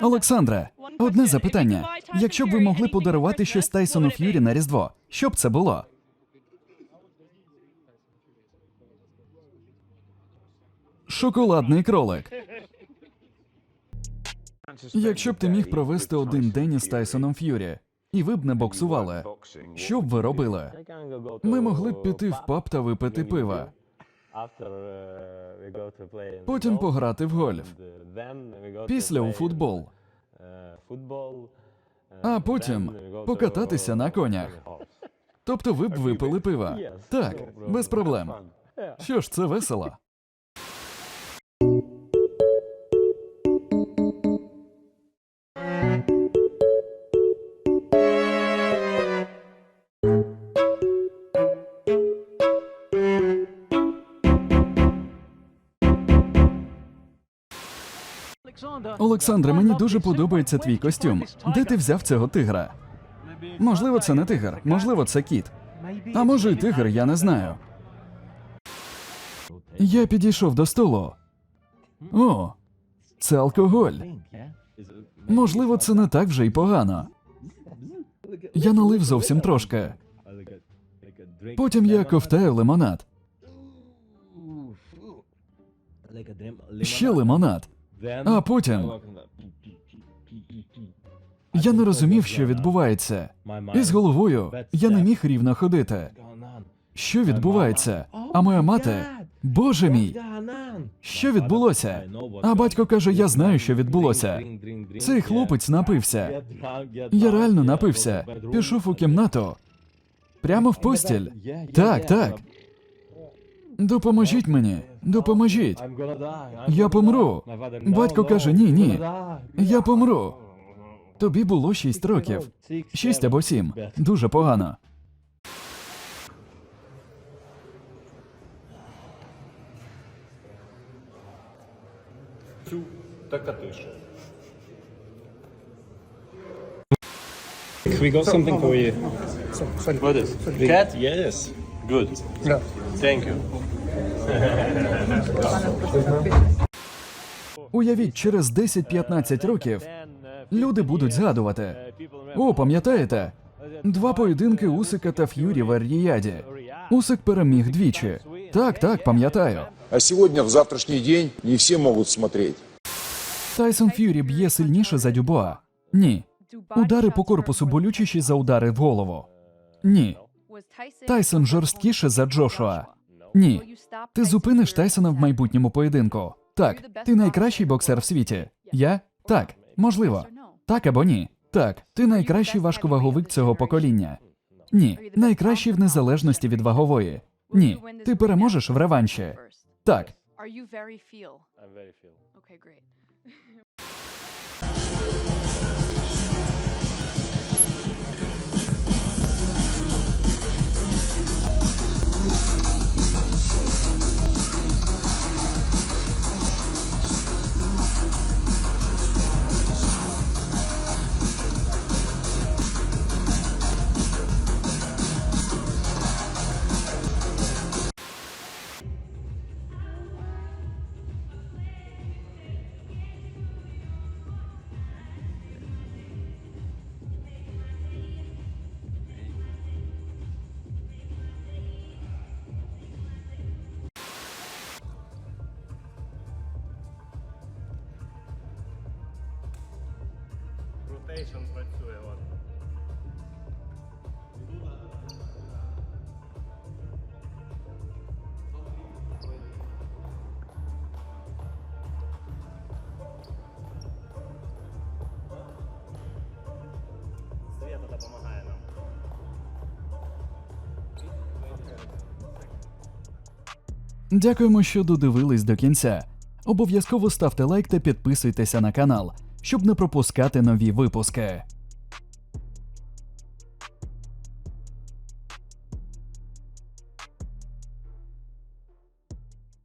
Олександре, одне запитання. Якщо б ви могли подарувати щось Тайсону Ф'юрі на Різдво, що б це було? Шоколадний кролик. Якщо б ти міг провести один день із Тайсоном Ф'юрі, і ви б не боксували, що б ви робили? Ми могли б піти в паб та випити пива, потім пограти в гольф, після у футбол, а потім покататися на конях. Тобто ви б випили пива. Так, без проблем. Що ж, це весело. Олександре, мені дуже подобається твій костюм. Де ти взяв цього тигра? Можливо, це не тигр, можливо, це кіт. А може, й тигр, я не знаю. Я підійшов до столу. О, це алкоголь. Можливо, це не так вже й погано. Я налив зовсім трошки. Потім я ковтаю лимонад. Ще лимонад. А потім я не розумів, що відбувається. І з головою я не міг рівно ходити. Що відбувається? А моя мати, боже мій, що відбулося? А батько каже: я знаю, що відбулося. Цей хлопець напився. Я реально напився. Пішов у кімнату. Прямо в постіль. Так, так. Допоможіть мені, допоможіть. Я помру. Батько каже: ні, ні. Я помру. Тобі було шість років. Шість або сім. Дуже погано. We got something for you. What is? Cat? Yes. Good. Thank you. Уявіть, через 10-15 років люди будуть згадувати. О, пам'ятаєте? Два поєдинки Усика та Ф'юрі в Ар'їяді. Усик переміг двічі. Так, так, пам'ятаю. А сегодня, в завтрашний день, не все могут смотреть. Тайсон Ф'юрі б'є сильніше за Дюбоа? Ні. Удари по корпусу болючіші за удари в голову. Ні. Тайсон жорсткіше за Джошуа. Ні. Ти зупиниш Тайсона в майбутньому поєдинку. Так, ти найкращий боксер в світі. Я? Так, можливо. Так або ні. Так, ти найкращий важковаговик цього покоління. Ні, найкращий в незалежності від вагової. Ні, ти переможеш в реванші. Так, Rotation працює. Света допомагає нам. Дякуємо, що додивились до кінця. Обов'язково ставте лайк та підписуйтеся на канал, щоб не пропускати нові випуски.